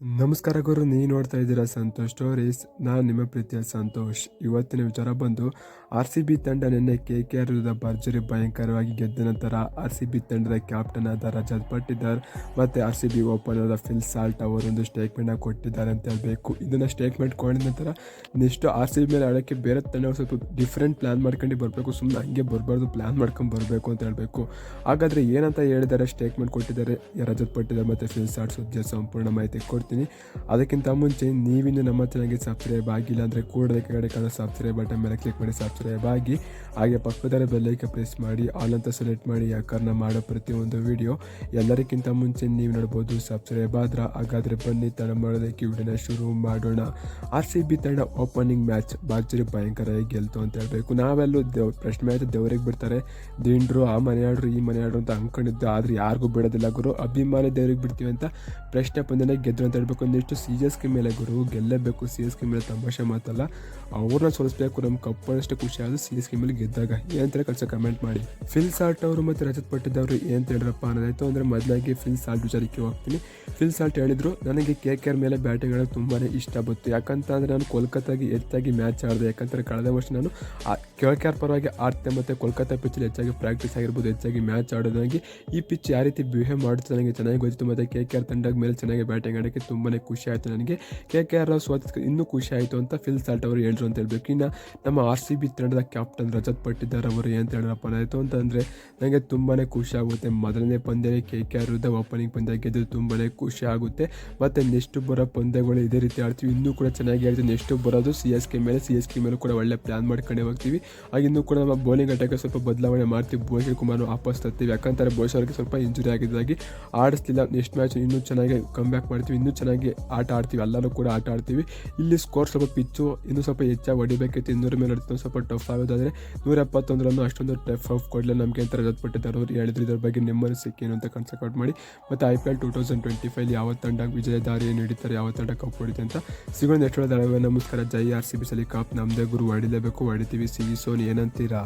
ನಮಸ್ಕಾರ ಗುರು ನೀ ನೋಡ್ತಾ ಇದ್ದೀರಾ ಸಂತೋಷ್ ಸ್ಟೋರೀಸ್. ನಾನು ನಿಮ್ಮ ಪ್ರೀತಿಯ ಸಂತೋಷ್. ಇವತ್ತಿನ ವಿಚಾರ ಬಂದು, ಆರ್ ಸಿ ಬಿ ತಂಡ ನಿನ್ನೆ ಕೆ ಕೆ ಆರ್ ವಿರುದ್ಧ ಭರ್ಜರಿ ಭಯಂಕರವಾಗಿ ಗೆದ್ದ ನಂತರ ಆರ್ ಸಿ ಬಿ ತಂಡದ ಕ್ಯಾಪ್ಟನ್ ಆದ ರಜತ್ ಪಟ್ಟಿದಾರ್ ಮತ್ತು R C B opener Phil Salt ಅವರೊಂದು ಸ್ಟೇಟ್ಮೆಂಟ್ನ ಕೊಟ್ಟಿದ್ದಾರೆ ಅಂತ ಹೇಳಬೇಕು. ಇದನ್ನು ಸ್ಟೇಟ್ಮೆಂಟ್ ಕೊಡಿದ ನಂತರ ನೆಕ್ಸ್ಟ್ ಆರ್ ಸಿ ಬಿ ಮೇಲೆ ಆಡೋಕ್ಕೆ ಬೇರೆ ತಂಡ ಸ್ವಲ್ಪ ಡಿಫ್ರೆಂಟ್ ಪ್ಲ್ಯಾನ್ ಮಾಡ್ಕೊಂಡು ಬರಬೇಕು. ಸುಮ್ಮನೆ ಹಂಗೆ ಬರಬಾರ್ದು ಪ್ಲ್ಯಾನ್ ಮಾಡ್ಕೊಂಡು ಬರಬೇಕು ಅಂತ ಹೇಳಬೇಕು. ಹಾಗಾದರೆ ಏನಂತ ಹೇಳಿದ್ದಾರೆ ಸ್ಟೇಟ್ಮೆಂಟ್ ಕೊಟ್ಟಿದ್ದಾರೆ ರಜತ್ ಪಟ್ಟಿದ್ದಾರೆ ಮತ್ತು ಫಿಲ್ ಸಾಲ್ಟ್ ಸುದ್ದಿಯ ಸಂಪೂರ್ಣ ಮಾಹಿತಿ ಕೊಡ್ತೀನಿ ಅದಕ್ಕಿಂತ ಮುಂಚೆ ನೀವಿನ್ನು ನಮ್ಮ ಚಾನಲ್ಗೆ ಸಬ್ಸ್ಕ್ರೈಬ್ ಆಗಿಲ್ಲ ಅಂದರೆ ಕೂಡಲೇ ಕಡೆ ಕಾಣೋ ಸಬ್ಸ್ಕ್ರೈಬ್ ಬಟನ್ ಮೇಲೆ ಕ್ಲಿಕ್ ಮಾಡಿ ಸಬ್ಸ್ಕ್ರೈಬ್ ಆಗಿ. ಹಾಗೆ ಪಕ್ಕದಲ್ಲಿ ಬೆಲ್ಲೈಕೆ ಪ್ರೆಸ್ ಮಾಡಿ ಆಲ್ ಅಂತ ಸೆಲೆಕ್ಟ್ ಮಾಡಿ ಯಾಕಂದ್ರೆ ಮಾಡೋ ಪ್ರತಿಯೊಂದು ವಿಡಿಯೋ ಎಲ್ಲರಿಗಿಂತ ಮುಂಚೆ ನೀವು ನೋಡ್ಬೋದು ಸಬ್ಸ್ಕ್ರೈಬ್ ಆದ್ರೆ ಹಾಗಾದರೆ ಬನ್ನಿ, ತಡ ಮಾಡೋದಕ್ಕೆ ವಿಡಿಯೋನ ಶುರು ಮಾಡೋಣ. ಆರ್ ಸಿ ಬಿ ತಂಡ ಓಪನಿಂಗ್ ಮ್ಯಾಚ್ ಬಾಜರಿ ಭಯಂಕರವಾಗಿ ಗೆಲ್ತು ಅಂತ ಹೇಳಬೇಕು. ನಾವೆಲ್ಲೂ ದೇವ್, ಪ್ರಶ್ನೆ ಮ್ಯಾಚ್ ದೇವ್ರಿಗೆ ಬಿಡ್ತಾರೆ. ದಿಂಡ್ರು ಆ ಮನೆಯಾಡ್ರು ಈ ಮನೆ ಆಡ್ರು ಅಂತ ಅಂದ್ಕೊಂಡಿದ್ದು, ಆದರೆ ಯಾರಿಗೂ ಬಿಡೋದಿಲ್ಲ ಗುರು. ಅಭಿಮಾನಿ ದೇವ್ರಿಗೆ ಬಿಡ್ತೀವಿ ಅಂತ ಪ್ರಶ್ನೆ ಪಂದ್ಯನ ಗೆದ್ರು ಅಂತ ಹೇಳ್ಬೇಕು ಒಂದಿಷ್ಟು ಸಿ ಎಸ್ ಕೆ ಮೇಲೆ ಗುರು, ಗೆಲ್ಲಬೇಕು ಸಿ ಎಸ್ ಕೆ ಮೇಲೆ ತಮಾಷೆ ಮಾತಲ್ಲ. ಅವ್ರನ್ನ ಸೋಲಿಸ್ಬೇಕು ನಮ್ಮ ಕಪ್ಪಷ್ಟು ಖುಷಿ ಆದ್ರೆ ಸಿ ಎಸ್ ಕೆ ಮೇಲೆ ಗೆದ್ದಾಗ ಏನಂತಾರೆ ಕಳ್ಸ ಕಮೆಂಟ್ ಮಾಡಿ. ಫಿಲ್ ಸಾಲ್ಟ್ ಅವರು ಮತ್ತು ರಜತ್ ಪಟ್ಟಿದ್ದವರು ಏನು ಹೇಳಿದ್ರಪ್ಪ ಅನ್ನೋದಾಯ್ತು ಅಂದರೆ ಮೊದಲಾಗಿ ಫಿಲ್ ಸಾಲ್ಟ್ ವಿಚಾರಕ್ಕೆ ಹೋಗ್ತೀನಿ. ಫಿಲ್ ಸಾಲ್ಟ್ ಹೇಳಿದ್ರು, ನನಗೆ ಕೆ ಕೆ ಆರ್ ಮೇಲೆ ಬ್ಯಾಟಿಂಗ್ ಆಡೋದು ತುಂಬಾ ಇಷ್ಟ ಬಂತು. ಯಾಕಂತ ಅಂದರೆ ನಾನು ಕೋಲ್ಕತ್ತಾಗೆ ಹೆಚ್ಚಾಗಿ ಮ್ಯಾಚ್ ಆಡಿದೆ. ಯಾಕಂದರೆ ಕಳೆದ ವರ್ಷ ನಾನು ಕೆ ಕೆ ಆರ್ ಪರವಾಗಿ ಆಡ್ತೆ ಮತ್ತು ಕೋಲ್ಕತ್ತಾ ಪಿಚ್ಚಲ್ಲಿ ಹೆಚ್ಚಾಗಿ ಪ್ರಾಕ್ಟೀಸ್ ಆಗಿರ್ಬೋದು, ಹೆಚ್ಚಾಗಿ ಮ್ಯಾಚ್ ಆಡೋದಾಗಿ ಈ ಪಿಚ್ ಯಾವ ರೀತಿ ಬಿಹೇವ್ ಮಾಡುತ್ತೆ ನನಗೆ ಚೆನ್ನಾಗಿ ಗೊತ್ತಿತ್ತು. ಮತ್ತು ಕೆ ಕೆ ಆರ್ ತಂಡದ ಮೇಲೆ ಚೆನ್ನಾಗಿ ಬ್ಯಾಟಿಂಗ್ ಆಡೋಕ್ಕೆ ತುಂಬಾ ಖುಷಿ ಆಯಿತು ನನಗೆ. ಕೆ ಕೆ ಆರ್ ಸೋತ ಇನ್ನೂ ಖುಷಿ ಆಯಿತು ಅಂತ ಫಿಲ್ ಸಾಲ್ಟ್ ಅವರು ಹೇಳಿದ್ರು ಅಂತ ಹೇಳ್ಬೇಕು. ಇನ್ನು ನಮ್ಮ ಆರ್ ಸಿ ಬಿ ತಂಡದ ಕ್ಯಾಪ್ಟನ್ ರಜತ್ ಪಟ್ಟಿದಾರ್ ಅವರು ಏನು ಹೇಳಿದ್ರಪ್ಪ ಆಯಿತು ಅಂತಂದರೆ ನನಗೆ ತುಂಬಾ ಖುಷಿ ಆಗುತ್ತೆ. ಮೊದಲನೇ ಪಂದ್ಯನೇ ಕೆ ಕೆ ಆರ್ ವಿರುದ್ಧ ಓಪನಿಂಗ್ ಪಂದ್ಯ ಗೆದ್ದು ತುಂಬಾ ಖುಷಿ ಆಗುತ್ತೆ. ಮತ್ತು ನೆಕ್ಸ್ಟ್ ಬರೋ ಪಂದ್ಯಗಳು ಇದೇ ರೀತಿ ಆಡ್ತೀವಿ. ಇನ್ನೂ ಕೂಡ ಚೆನ್ನಾಗಿ ಆಡ್ತೀವಿ. ನೆಕ್ಸ್ಟ್ ಬರೋದು ಸಿ ಎಸ್ ಕೆ ಮೇಲೆ ಸಿ ಎಸ್ ಕೆ ಮೇಲೆ ಕೂಡ ಒಳ್ಳೆ ಪ್ಲ್ಯಾನ್ ಮಾಡ್ಕೊಂಡೇ ಹೋಗ್ತೀವಿ. ಹಾಗೆ ಇನ್ನೂ ಕೂಡ ನಮ್ಮ ಬೌಲಿಂಗ್ ಅಟ್ಯಾಕ್ ಸ್ವಲ್ಪ ಬದಲಾವಣೆ ಮಾಡ್ತೀವಿ. ಭುವನೇಶ್ವರ್ ಕುಮಾರ್ ವಾಪಸ್ ತರ್ತೀವಿ. ಯಾಕಂತಾರೆ ಭುವನೇಶ್ವರ್ಗೆ ಸ್ವಲ್ಪ ಇಂಜುರಿ ಆಗಿದ್ದಾಗಿ ಆಡಿಸ್ತಿಲ್ಲ ನೆಕ್ಸ್ಟ್ ಮ್ಯಾಚ್ ಇನ್ನೂ ಚೆನ್ನಾಗಿ ಕಮ್ ಬ್ಯಾಕ್ ಮಾಡ್ತೀವಿ. ಇನ್ನೂ ಚೆನ್ನಾಗಿ ಆಟ ಆಡ್ತೀವಿ, ಎಲ್ಲರೂ ಕೂಡ ಆಟ ಆಡ್ತೀವಿ. ಇಲ್ಲಿ ಸ್ಕೋರ್ ಸ್ವಲ್ಪ ಪಿಚ್ಚು, ಇನ್ನೂ ಸ್ವಲ್ಪ ಹೆಚ್ಚಾಗಿ ಹೊಡಿಬೇಕಿತ್ತು. ಇನ್ನೂರ ಮೇಲೆ ಹೊಡಿತು, ಸ್ವಲ್ಪ ಟಫ್ ಆಗೋದಾದರೆ ನೂರ ಎಪ್ಪತ್ತೊಂದರಲ್ಲೂ ಅಷ್ಟೊಂದು ಟಫ್ ಆಫ್ ಕೊಡಲಿಲ್ಲ. ನಮಗೆ ಅಂತ ರಜತ್ ಪಟ್ಟಿದ್ದಾರೆ ಅವರು ಹೇಳಿದ್ರು, ಇದ್ರ ಬಗ್ಗೆ ನೆಮ್ಮದಿ ಸಿಕ್ಕೇನು ಅಂತ ಕನ್ಸಕೌಟ್ ಮಾಡಿ. ಮತ್ತು I P L two thousand twenty five ಯಾವ ತಂಡ ವಿಜಯ ದಾರಿಯನ್ನು ಹಿಡಿತಾರೆ, ಯಾವ ತಂಡ ಕಪ್ ಹೊಡಿತೆ ಅಂತ ಸಿಗೋಣ. ನೆಕ್ಸ್ಟ್ ನಮಸ್ಕಾರ. ಜೈ ಆರ್ ಸಿ ಬಿ ಸಲಿ ಕಾಪ್. ನಮ್ಮದೇ ಗುರು, ಹೊಡಿಲೇಬೇಕು. ಹೊಡಿತೀವಿ. ಸಿ ಸೋನ್, ಏನಂತೀರಾ?